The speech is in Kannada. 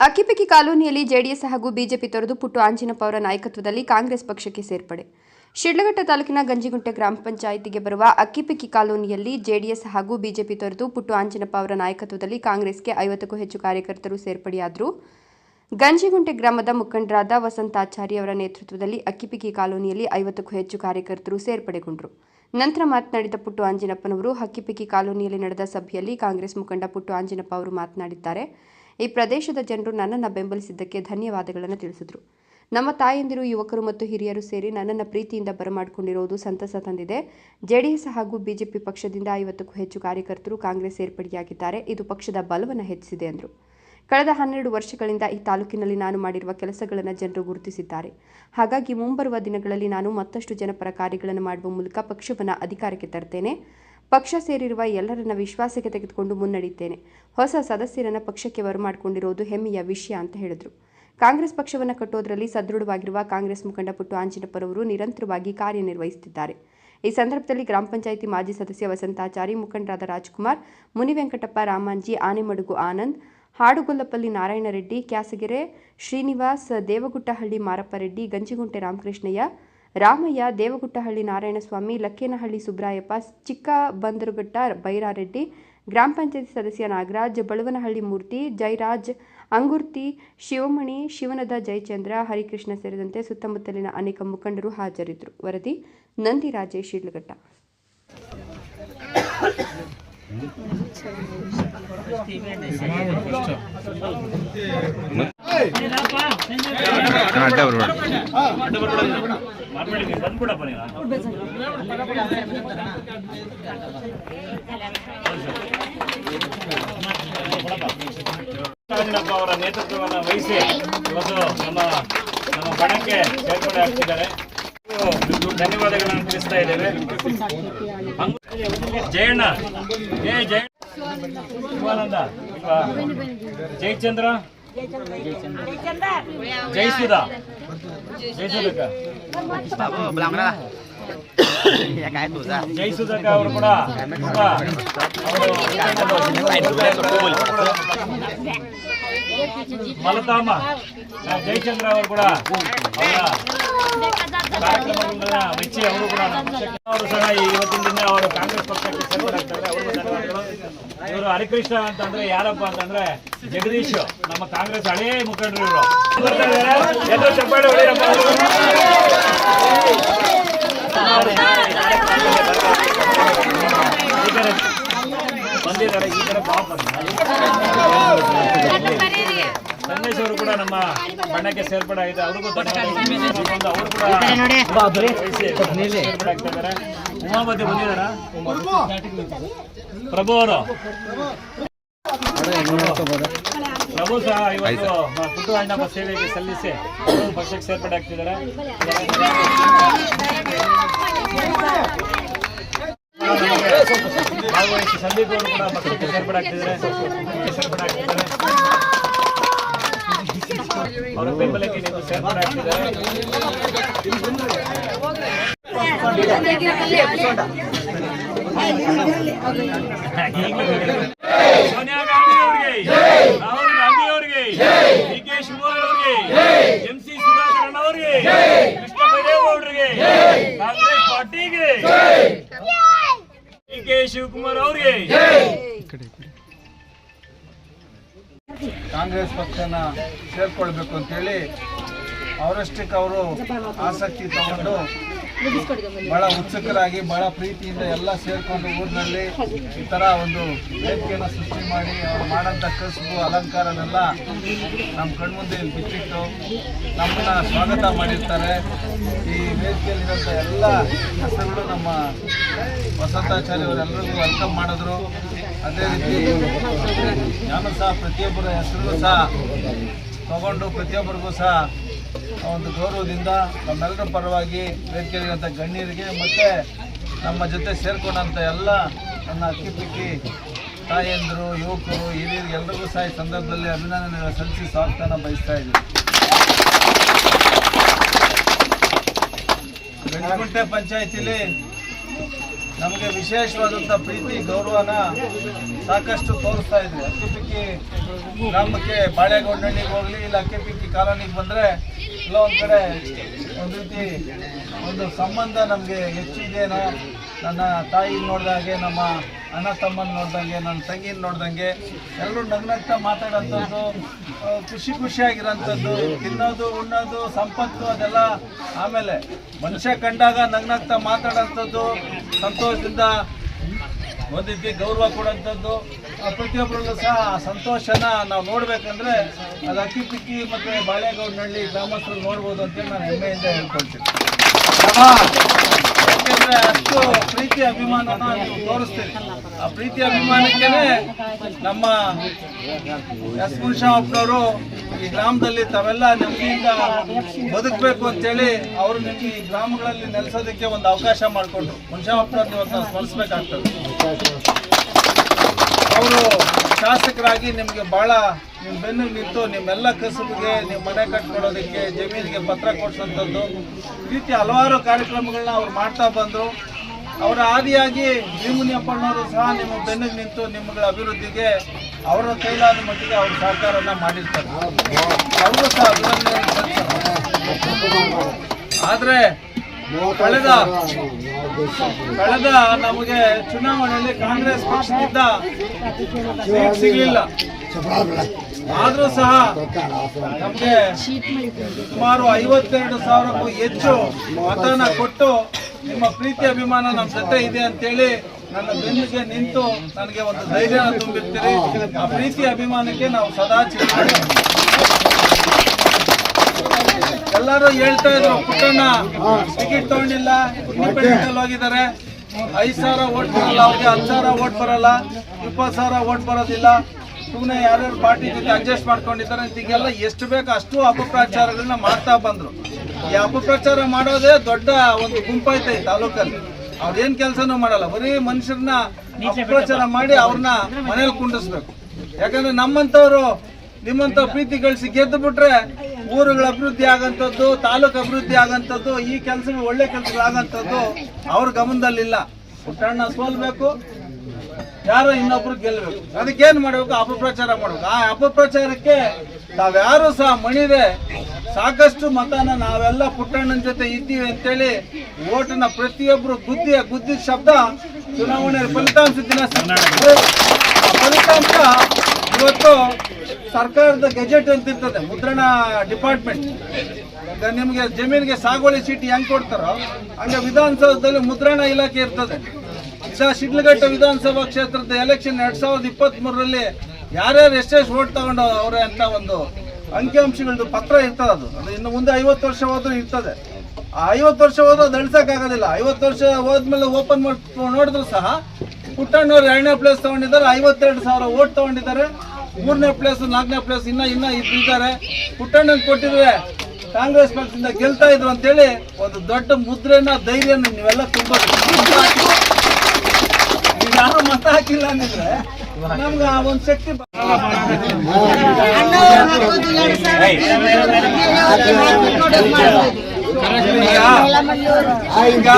ಅಕ್ಕಿಪಿಕ್ಕಿ ಕಾಲೋನಿಯಲ್ಲಿ ಜೆಡಿಎಸ್ ಹಾಗೂ ಬಿಜೆಪಿ ತೊರೆದು ಪುಟ್ಟು ಆಂಜಿನಪ್ಪ ಅವರ ನಾಯಕತ್ವದಲ್ಲಿ ಕಾಂಗ್ರೆಸ್ ಪಕ್ಷಕ್ಕೆ ಸೇರ್ಪಡೆ. ಶಿಡ್ಲಘಟ್ಟ ತಾಲೂಕಿನ ಗಂಜಿಗುಂಟೆ ಗ್ರಾಮ ಪಂಚಾಯಿತಿಗೆ ಬರುವ ಅಕ್ಕಿಪಿಕ್ಕಿ ಕಾಲೋನಿಯಲ್ಲಿ ಜೆಡಿಎಸ್ ಹಾಗೂ ಬಿಜೆಪಿ ತೊರೆದು ಪುಟ್ಟು ಆಂಜಿನಪ್ಪ ಅವರ ನಾಯಕತ್ವದಲ್ಲಿ ಕಾಂಗ್ರೆಸ್ಗೆ ಐವತ್ತಕ್ಕೂ ಹೆಚ್ಚು ಕಾರ್ಯಕರ್ತರು ಸೇರ್ಪಡೆಯಾದರು. ಗಂಜಿಗುಂಟೆ ಗ್ರಾಮದ ಮುಖಂಡರಾದ ವಸಂತಾಚಾರಿ ಅವರ ನೇತೃತ್ವದಲ್ಲಿ ಅಕ್ಕಿಪಿಕ್ಕಿ ಕಾಲೋನಿಯಲ್ಲಿ ಐವತ್ತಕ್ಕೂ ಹೆಚ್ಚು ಕಾರ್ಯಕರ್ತರು ಸೇರ್ಪಡೆಗೊಂಡರು. ನಂತರ ಮಾತನಾಡಿದ ಪುಟ್ಟು ಆಂಜಿನಪ್ಪನವರು ಹಕ್ಕಿಪಿಕ್ಕಿ ಕಾಲೋನಿಯಲ್ಲಿ ನಡೆದ ಸಭೆಯಲ್ಲಿ ಕಾಂಗ್ರೆಸ್ ಮುಖಂಡ ಪುಟ್ಟು ಆಂಜಿನಪ್ಪ ಅವರು ಮಾತನಾಡಿದ್ದಾರೆ. ಈ ಪ್ರದೇಶದ ಜನರು ನನ್ನನ್ನು ಬೆಂಬಲಿಸಿದ್ದಕ್ಕೆ ಧನ್ಯವಾದಗಳನ್ನು ತಿಳಿಸಿದರು. ನಮ್ಮ ತಾಯಂದಿರು, ಯುವಕರು ಮತ್ತು ಹಿರಿಯರು ಸೇರಿ ನನ್ನನ್ನು ಪ್ರೀತಿಯಿಂದ ಬರಮಾಡಿಕೊಂಡಿರುವುದು ಸಂತಸ ತಂದಿದೆ. ಜೆಡಿಎಸ್ ಹಾಗೂ ಬಿಜೆಪಿ ಪಕ್ಷದಿಂದ ಐವತ್ತಕ್ಕೂ ಹೆಚ್ಚು ಕಾರ್ಯಕರ್ತರು ಕಾಂಗ್ರೆಸ್ ಸೇರ್ಪಡೆಯಾಗಿದ್ದಾರೆ. ಇದು ಪಕ್ಷದ ಬಲವನ್ನು ಹೆಚ್ಚಿಸಿದೆ ಎಂದರು ಕಳೆದ ಹನ್ನೆರಡು ವರ್ಷಗಳಿಂದ ಈ ತಾಲೂಕಿನಲ್ಲಿ ನಾನು ಮಾಡಿರುವ ಕೆಲಸಗಳನ್ನು ಜನರು ಗುರುತಿಸಿದ್ದಾರೆ. ಹಾಗಾಗಿ ಮುಂಬರುವ ದಿನಗಳಲ್ಲಿ ನಾನು ಮತ್ತಷ್ಟು ಜನಪರ ಕಾರ್ಯಗಳನ್ನು ಮಾಡುವ ಮೂಲಕ ಪಕ್ಷವನ್ನು ಅಧಿಕಾರಕ್ಕೆ ತರ್ತೇನೆ. ಪಕ್ಷ ಸೇರಿರುವ ಎಲ್ಲರನ್ನ ವಿಶ್ವಾಸಕ್ಕೆ ತೆಗೆದುಕೊಂಡು ಮುನ್ನಡೆಯುತ್ತೇನೆ. ಹೊಸ ಸದಸ್ಯರನ್ನ ಪಕ್ಷಕ್ಕೆ ಬರಮಾಡಿಕೊಂಡಿರುವುದು ಹೆಮ್ಮೆಯ ವಿಷಯ ಅಂತ ಹೇಳಿದರು. ಕಾಂಗ್ರೆಸ್ ಪಕ್ಷವನ್ನು ಕಟ್ಟೋದರಲ್ಲಿ ಸದೃಢವಾಗಿರುವ ಕಾಂಗ್ರೆಸ್ ಮುಖಂಡ ಪುಟ್ಟು ಆಂಜನಪ್ಪರವರು ನಿರಂತರವಾಗಿ ಕಾರ್ಯನಿರ್ವಹಿಸುತ್ತಿದ್ದಾರೆ. ಈ ಸಂದರ್ಭದಲ್ಲಿ ಗ್ರಾಮ ಪಂಚಾಯಿತಿ ಮಾಜಿ ಸದಸ್ಯ ವಸಂತಾಚಾರಿ, ಮುಖಂಡರಾದ ರಾಜ್ಕುಮಾರ್ ಮುನಿವೆಂಕಟಪ್ಪ ರಾಮಾಂಜಿ, ಆನೆಮಡುಗು ಆನಂದ್, ಹಾಡುಗೊಲ್ಲಪಲ್ಲಿ ನಾರಾಯಣರೆಡ್ಡಿ ಕ್ಯಾಸಗೆರೆ ಶ್ರೀನಿವಾಸ್, ದೇವಗುಟ್ಟಹಳ್ಳಿ ಮಾರಪ್ಪ ರೆಡ್ಡಿ, ಗಂಜಿಗುಂಟೆ ರಾಮಕೃಷ್ಣಯ್ಯ ರಾಮಯ್ಯ, ದೇವಗುಟ್ಟಹಳ್ಳಿ ನಾರಾಯಣಸ್ವಾಮಿ, ಲಕ್ಕೇನಹಳ್ಳಿ ಸುಬ್ರಾಯಪ್ಪ ಚಿಕ್ಕ ಬಂದರುಘಟ್ಟ ಬೈರಾರೆಡ್ಡಿ, ಗ್ರಾಮ ಪಂಚಾಯತಿ ಸದಸ್ಯ ನಾಗರಾಜ್, ಬಳುವನಹಳ್ಳಿ ಮೂರ್ತಿ, ಜೈರಾಜ್, ಅಂಗುರ್ತಿ, ಶಿವಮಣಿ, ಶಿವನದ ಜಯಚಂದ್ರ, ಹರಿಕೃಷ್ಣ ಸೇರಿದಂತೆ ಸುತ್ತಮುತ್ತಲಿನ ಅನೇಕ ಮುಖಂಡರು ಹಾಜರಿದ್ದರು. ವರದಿ ನಂದಿ ರಾಜೇಶ್, ಶಿಡ್ಲಘಟ್ಟ. ರಾಜನಪ್ಪ ಅವರ ನೇತೃತ್ವವನ್ನು ವಹಿಸಿ ಇವತ್ತು ನಮ್ಮ ನಮ್ಮ ಬಣಕ್ಕೆ ಸೇರ್ಪಡೆ ಆಗ್ತಿದ್ದಾರೆ ಧನ್ಯವಾದಗಳನ್ನು ತಿಳಿಸ್ತಾ ಇದ್ದೇವೆ. ಜಯಣ್ಣ, ಏ ಜಯ ಶಿವಾನಂದ ಜಯಚಂದ್ರ. ಜಯಸುಧ. ಜಯಸುಧಕ್ಕ ಜಯಸುಧಕ್ಕ ಅವರು ಕೂಡ ಮಲತಾಮ ಜಯಚಂದ್ರ ಅವರು ಕೂಡ. ಕಾರ್ಯಕ್ರಮಗಳನ್ನ ಮೆಚ್ಚಿ ಅವರು ಕೂಡ ಅವರು ಸಹ ಇವತ್ತಿನ ದಿನ ಅವರು ಕಾಂಗ್ರೆಸ್ ಪಕ್ಷಕ್ಕೆ ಸೇರ್ಪಡೆಯಾಗ್ತಾರೆ ಅವರು ಧನ್ಯವಾದಗಳು. ಇವರು ಹರಿಕೃಷ್ಣ ಅಂತಂದ್ರೆ ಯಾರಪ್ಪ ಅಂತಂದ್ರೆ ಜಗದೀಶ್ ನಮ್ಮ ಕಾಂಗ್ರೆಸ್ ಹಳೇ ಮುಖಂಡರು ಇವರು. ಎಲ್ಲರೂ ಚಪ್ಪಾಳೆ ಹೊಡೆಯಪ್ಪ ಈ ಕಡೆ ಬಂದಿದ್ದಾರೆ ಈ ಕಡೆ ಪಾಪ ಸಂದೇಶ್ ಅವರು ಕೂಡ ನಮ್ಮ ಬಣ್ಣಕ್ಕೆ ಸೇರ್ಪಡೆ ಆಗಿದೆ. ಅವ್ರಿಗೂ ಧನ್ಯವಾದಗಳು ಅವರು ಕೂಡ ಸೇರ್ಪಡೆ ಆಗ್ತಾ ಇದ್ದಾರೆ ಉಮಾಪತಿ ಬಂದಿದಾರ ಪ್ರಭು. ಅವರು. ಪ್ರಭು ಸಹ ಇವತ್ತು ಪುಟ್ಟು ಅಣ್ಣಪ್ಪ ಸೇವೆಗೆ ಸಲ್ಲಿಸಿ ಪಕ್ಷಕ್ಕೆ ಸೇರ್ಪಡೆ ಆಗ್ತಿದ್ದಾರೆ. ಭಾಗವಹಿಸಿ ಸಂದೀಪ್ ಅವರು ಕೂಡ ಪಕ್ಷಕ್ಕೆ ಸೇರ್ಪಡೆ ಆಗ್ತಿದ್ದಾರೆ. ಸೇರ್ಪಡೆ ಆಗ್ತಿದ್ದಾರೆ. ಅವರ ಬೆಂಬಲಕ್ಕೆ ನೀವು ಸೇರ್ಪಡೆ ಆಗ್ತಿದ್ದಾರೆ ಸೋನಿಯಾ ಗಾಂಧಿ ಅವರಿಗೆ ರಾಹುಲ್ ಗಾಂಧಿ ಅವರಿಗೆ ಡಿ ಕೆ ಶಿವಕುಮಾರ್ ಅವರಿಗೆ ಎಂ ಸಿ ಸುಧಾಕರನ್ ಅವರಿಗೆ ಕೃಷ್ಣ ಬೈರೇಗೌಡರಿಗೆ ಕಾಂಗ್ರೆಸ್ ಪಾರ್ಟಿಗೆ ಡಿ ಕೆ ಶಿವಕುಮಾರ್ ಅವರಿಗೆ ಕಾಂಗ್ರೆಸ್ ಪಕ್ಷನ ಸೇರ್ಕೊಳ್ಬೇಕು ಅಂತೇಳಿ ಅವರಷ್ಟಕ್ಕೆ ಅವರು ಆಸಕ್ತಿ ತಗೊಂಡು ಬಹಳ ಉತ್ಸುಕರಾಗಿ, ಬಹಳ ಪ್ರೀತಿಯಿಂದ ಎಲ್ಲ ಸೇರ್ಕೊಂಡು ಊರಿನಲ್ಲಿ ಈ ಥರ ಒಂದು ವೇದಿಕೆಯನ್ನು ಸೃಷ್ಟಿ ಮಾಡಿ ಅವ್ರು ಮಾಡೋಂಥ ಕಸುಬು ಅಲಂಕಾರನೆಲ್ಲ ನಮ್ಮ ಕಣ್ಮುಂದೆ ಇಲ್ಲಿ ಬಿಚ್ಚಿಟ್ಟು ನಮ್ಮನ್ನ ಸ್ವಾಗತ ಮಾಡಿರ್ತಾರೆ. ಈ ವೇದಿಕೆಯಲ್ಲಿರೋಂಥ ಎಲ್ಲ ಹೆಸರುಗಳು ನಮ್ಮ ವಸಂತಾಚಾರ್ಯವರೆಲ್ಲರಿಗೂ ವೆಲ್ಕಮ್ ಮಾಡಿದ್ರು. ಅದೇ ರೀತಿ ನಾನು ಸಹ ಪ್ರತಿಯೊಬ್ಬರ ಹೆಸರು ಸಹ ತಗೊಂಡು ಪ್ರತಿಯೊಬ್ಬರಿಗೂ ಸಹ ಒಂದು ಗೌರವದಿಂದ ನಮ್ಮೆಲ್ಲರ ಪರವಾಗಿ ವೇದಿಕೆಯಲ್ಲಿರುವಂಥ ಗಣ್ಯರಿಗೆ ಮತ್ತು ನಮ್ಮ ಜೊತೆ ಸೇರಿಕೊಂಡಂಥ ಎಲ್ಲ ನನ್ನ ಅಕ್ಕಿಪಿಕ್ಕಿ ತಾಯಂದಿರು, ಯುವಕರು ಹಿರಿಯರಿಗೆ ಎಲ್ಲರಿಗೂ ಸಹ ಈ ಸಂದರ್ಭದಲ್ಲಿ ಅಭಿನಂದನೆ ಸಲ್ಲಿಸಿ ಸ್ವಾಗತನ ಬಯಸ್ತಾ ಇದ್ದೀವಿ ಬೆಳಗುಂಟೆ ಪಂಚಾಯತಿಲಿ ನಮಗೆ ವಿಶೇಷವಾದಂಥ ಪ್ರೀತಿ ಗೌರವನ ಸಾಕಷ್ಟು ತೋರಿಸ್ತಾ ಇದ್ವಿ ಅಕ್ಕಿಪಿಕ್ಕಿ ಗ್ರಾಮಕ್ಕೆ ಬಾಳೆಗೌಡಿಗೆ ಹೋಗ್ಲಿ, ಇಲ್ಲ ಅಕ್ಕಿಪಿಕ್ಕಿ ಕಾಲೋನಿಗೆ ಬಂದರೆ ಎಲ್ಲೋ ಒಂದು ಕಡೆ ಒಂದು ರೀತಿ ಒಂದು ಸಂಬಂಧ ನಮಗೆ ಹೆಚ್ಚಿದೇನೋ ನನ್ನ ತಾಯಿ ನೋಡಿದಾಗೆ ನಮ್ಮ ಅಣ್ಣ ತಮ್ಮನ ನೋಡ್ದಂಗೆ ನನ್ನ ತಂಗಿನ ನೋಡ್ದಂಗೆ ಎಲ್ಲರೂ ನಗ್ನಗ್ತಾ ಮಾತಾಡೋಂಥದ್ದು ಖುಷಿ ಖುಷಿಯಾಗಿರೋಂಥದ್ದು, ತಿನ್ನೋದು, ಉಣ್ಣೋದು, ಸಂಪತ್ತು ಅದೆಲ್ಲ ಆಮೇಲೆ ಮನುಷ್ಯ ಕಂಡಾಗ ನಗ್ನಗ್ತಾ ಮಾತಾಡೋಂಥದ್ದು, ಸಂತೋಷದಿಂದ ರೀತಿ ಗೌರವ ಕೊಡೋಂಥದ್ದು ಪ್ರತಿಯೊಬ್ಬರಲ್ಲೂ ಸಹ ಆ ಸಂತೋಷನ ನಾವು ನೋಡಬೇಕಂದ್ರೆ ಅದು ಅಕ್ಕಿ ಪಿಕ್ಕಿ ಮತ್ತು ಬಾಳೆಗೌಡನಹಳ್ಳಿ ಗ್ರಾಮಸ್ಥರು ನೋಡ್ಬೋದು ಅಂತ ನಾನು ಹೆಮ್ಮೆಯಿಂದ ಹೇಳ್ಕೊಳ್ತೀನಿ. ಯಾಕೆಂದ್ರೆ ಅಷ್ಟು ಪ್ರೀತಿ ಅಭಿಮಾನನ ನೀವು ತೋರಿಸ್ತೀರಿ. ಆ ಪ್ರೀತಿ ಅಭಿಮಾನಕ್ಕೇನೆ ನಮ್ಮ ಎಸ್ ಮುನ್ಷಾಪ್ನವರು ಈ ಗ್ರಾಮದಲ್ಲಿ ತಾವೆಲ್ಲ ನೆಮ್ಮದಿಯಿಂದ ಬದುಕಬೇಕು ಅಂತೇಳಿ ಅವರು ನಿಮಗೆ ಈ ಗ್ರಾಮಗಳಲ್ಲಿ ನೆಲೆಸೋದಕ್ಕೆ ಒಂದು ಅವಕಾಶ ಮಾಡಿಕೊಂಡು ಮುನ್ಷಾಪ್ನವ್ರನ್ನ ಇವತ್ತು ಸ್ಮರಿಸ್ಬೇಕಾಗ್ತದೆ. ಅವರು ಶಾಸಕರಾಗಿ ನಿಮಗೆ ಬಹಳ ನಿಮ್ಮ ಬೆನ್ನು ನಿಂತು ನಿಮ್ಮೆಲ್ಲ ಕಸುಬಿಗೆ ನಿಮ್ಮ ಮನೆ ಕಟ್ಕೊಡೋದಕ್ಕೆ ಜಮೀನಿಗೆ ಪತ್ರ ಕೊಡ್ಸೋಂಥದ್ದು. ಈ ರೀತಿ ಹಲವಾರು ಕಾರ್ಯಕ್ರಮಗಳನ್ನ ಅವ್ರು ಮಾಡ್ತಾ ಬಂದರು. ಅವರ ಆದಿಯಾಗಿ ಭೀಮುನಿಯಪ್ಪಣ್ಣವರು ಸಹ ನಿಮ್ಮ ಬೆನ್ನಿಗೆ ನಿಂತು ನಿಮ್ಮಗಳ ಅಭಿವೃದ್ಧಿಗೆ ಅವರ ಕೈಲಾದ ಮಟ್ಟಿಗೆ ಅವ್ರ ಸಹಕಾರನ ಮಾಡಿರ್ತಾರೆ. ಅವರು ಸಹ ಅಭಿನಂದನೆ ಆದ್ರೆ ಕಳೆದ ಕಳೆದ ನಮಗೆ ಚುನಾವಣೆಯಲ್ಲಿ ಕಾಂಗ್ರೆಸ್ ಪಕ್ಷದಿಂದ ಸೀಟ್ ಸಿಗಲಿಲ್ಲ. ಆದ್ರೂ ಸಹ ನಮಗೆ ಸುಮಾರು ಐವತ್ತೆರಡು ಸಾವಿರಕ್ಕೂ ಹೆಚ್ಚು ಮತನ ಕೊಟ್ಟು ನಿಮ್ಮ ಪ್ರೀತಿ ಅಭಿಮಾನ ನಮ್ಮ ಜೊತೆ ಇದೆ ಅಂತೇಳಿ ನನ್ನ ಬೆನ್ನಿಗೆ ನಿಂತು ನನಗೆ ಒಂದು ಧೈರ್ಯ ತುಂಬಿರ್ತೀರಿ. ಆ ಪ್ರೀತಿ ಅಭಿಮಾನಕ್ಕೆ ನಾವು ಸದಾ ಚಿರ ಎಲ್ಲರೂ ಹೇಳ್ತಾ ಇದ್ರು, ಪುಟ್ಟಣ್ಣ, ಟಿಕೆಟ್ ತಗೊಂಡಿಲ್ಲ ಇಂಡಿಪೆಂಡೆಂಟ್ ಅಲ್ಲಿ ಹೋಗಿದ್ದಾರೆ. ಐದ್ ಸಾವಿರ ಓಟ್ ಬರಲ್ಲ, ಅವ್ರಿಗೆ ಹತ್ತು ಸಾವಿರ ಓಟ್ ಬರಲ್ಲ, ಇಪ್ಪತ್ತು ಸಾವಿರ ಓಟ್ ಬರೋದಿಲ್ಲ. ಸುಮ್ಮನೆ ಯಾರ್ಯಾರು ಪಾರ್ಟಿ ಜೊತೆ ಅಡ್ಜಸ್ಟ್ ಮಾಡ್ಕೊಂಡಿದ್ದಾರೆ ಈಗೆಲ್ಲ ಎಷ್ಟು ಬೇಕು ಅಷ್ಟು ಅಪಪ್ರಚಾರಗಳನ್ನ ಮಾಡ್ತಾ ಬಂದ್ರು. ಈ ಅಪಪ್ರಚಾರ ಮಾಡೋದೇ ದೊಡ್ಡ ಒಂದು ಗುಂಪೈತೆ ಈ ತಾಲೂಕಲ್ಲಿ. ಅವ್ರೇನು ಕೆಲಸನೂ ಮಾಡಲ್ಲ, ಬರೀ ಮನುಷ್ಯರನ್ನ ಅಪಪ್ರಚಾರ ಮಾಡಿ ಅವ್ರನ್ನ ಮನೇಲಿ ಕುಂಡಿಸ್ಬೇಕು. ಯಾಕಂದ್ರೆ ನಮ್ಮಂತವ್ರು ನಿಮ್ಮಂಥ ಪ್ರೀತಿ ಗಳಿಸಿ ಗೆದ್ದು ಬಿಟ್ರೆ ಊರುಗಳ ಅಭಿವೃದ್ಧಿ ಆಗಂಥದ್ದು, ತಾಲೂಕು ಅಭಿವೃದ್ಧಿ ಆಗಂಥದ್ದು, ಈ ಕೆಲಸ ಒಳ್ಳೆ ಕೆಲಸಗಳಾಗಂಥದ್ದು ಅವ್ರ ಗಮನದಲ್ಲಿಲ್ಲ. ಪುಟ್ಟಣ್ಣ ಸೋಲ್ಬೇಕು, ಯಾರೋ ಇನ್ನೊಬ್ರು ಗೆಲ್ಲಬೇಕು ಅದಕ್ಕೇನು ಮಾಡಬೇಕು? ಅಪಪ್ರಚಾರ ಮಾಡಬೇಕು. ಆ ಅಪಪ್ರಚಾರಕ್ಕೆ ನಾವ್ಯಾರು ಸಹ ಮಣಿದೆ ಸಾಕಷ್ಟು ಮತನ ನಾವೆಲ್ಲ ಪುಟ್ಟಣ್ಣನ ಜೊತೆ ಇದ್ದೀವಿ ಅಂತೇಳಿ ಓಟನ ಪ್ರತಿಯೊಬ್ಬರು ಗುದ್ದಿ ಗುದ್ದಿದ ಶಬ್ದ ಚುನಾವಣೆ ಫಲಿತಾಂಶ ದಿನ ಫಲಿತಾಂಶ ಇವತ್ತು ಸರ್ಕಾರದ ಗೆಜೆಟ್ ಅಂತ ಇರ್ತದೆ, ಮುದ್ರಣ ಡಿಪಾರ್ಟ್ಮೆಂಟ್. ಈಗ ನಿಮಗೆ ಜಮೀನಿಗೆ ಸಾಗುವಳಿ ಚೀಟಿ ಹೆಂಗ್ ಕೊಡ್ತಾರೋ, ಹಂಗೆ ವಿಧಾನಸೌಧದಲ್ಲಿ ಮುದ್ರಣ ಇಲಾಖೆ ಇರ್ತದೆ. ಈಗ ಶಿಡ್ಲಘಟ್ಟ ವಿಧಾನಸಭಾ ಕ್ಷೇತ್ರದ ಎಲೆಕ್ಷನ್ ಎರಡ್ ಸಾವಿರದ ಇಪ್ಪತ್ತ್ ಮೂರರಲ್ಲಿ ಯಾರ್ಯಾರು ಎಷ್ಟೆಷ್ಟು ಓಟ್ ತಗೊಂಡು ಅವ್ರೆ ಅಂತ ಒಂದು ಅಂಕಿಅಂಶಗಳದ್ದು ಪತ್ರ ಇರ್ತದೆ ಅದು. ಅದು ಇನ್ನು ಮುಂದೆ ಐವತ್ತು ವರ್ಷ ಹೋದ್ರೂ ಇರ್ತದೆ. ಆ ಐವತ್ತು ವರ್ಷ ಹೋದ್ರೂ ಅದು ಐವತ್ತು ವರ್ಷ ಹೋದ್ಮೇಲೆ ಓಪನ್ ಮಾಡಿ ನೋಡಿದ್ರು ಸಹ ಪುಟ್ಟಣ್ಣವ್ರು ಎರಡನೇ ಪ್ಲೇಸ್ ತಗೊಂಡಿದ್ದಾರೆ, ಐವತ್ತೆರಡು ಸಾವಿರ ಓಟ್ ತಗೊಂಡಿದ್ದಾರೆ. ಮೂರನೇ ಪ್ಲೇಸ್ ನಾಲ್ಕನೇ ಪ್ಲೇಸ್ ಇನ್ನ ಇನ್ನ ಇದ್ದಾರೆ. ಪುಟ್ಟಣ್ಣನ್ ಕೊಟ್ಟಿದ್ರೆ ಕಾಂಗ್ರೆಸ್ ಪಕ್ಷದಿಂದ ಗೆಲ್ತಾ ಇದ್ರು ಅಂತೇಳಿ ಒಂದು ದೊಡ್ಡ ಮುದ್ರೆನ ಧೈರ್ಯನ ನೀವೆಲ್ಲ ತುಂಬಾ ಯಾರು ಮತ ಹಾಕಿಲ್ಲ ಅಂದಿದ್ರೆ ನಮ್ಗೆ ಆ ಒಂದು ಶಕ್ತಿ ಈಗ